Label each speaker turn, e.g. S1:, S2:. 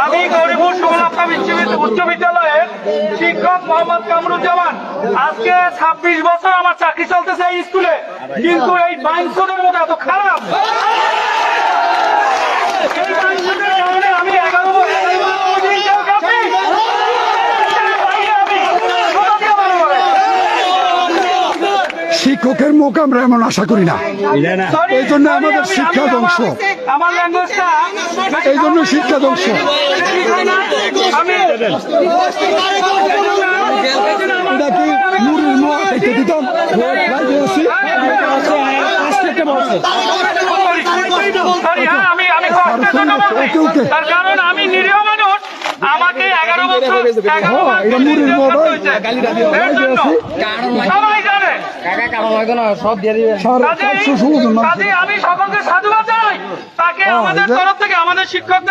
S1: আমি গরিবুর বিশ্ববিদ্যালয় উচ্চ বিদ্যালয়ের শিক্ষক মোহাম্মদ কামরুজ্জামান। আজকে ছাব্বিশ বছর আমার চাকরি চলতেছে এই স্কুলে। কিন্তু এই বাইনসনের মতো এত খারাপ এই বাইনসনের কারণে আমি এগারো বছর জেল খাচ্ছি। এর বাইরে আমি কোথা দিয়ে ভালো করে?
S2: শিক্ষকের মুখ আমরা এমন আশা করি না। এই জন্য আমাদের শিক্ষা ধ্বংস। এই জন্য শিক্ষা ধ্বংস। দেখতে দিতাম?
S1: হ্যাঁ, আমি নিরীহ মানুষ। আমাকে এগারো বছর এগারো
S2: হ্যাঁ,
S1: মাস
S2: দিয়ে
S1: আমি সকলকে সাধুবাদ জানাই। তাকে
S2: হ্যাঁ,
S1: আমাদের তরফ থেকে আমাদের শিক্ষকদের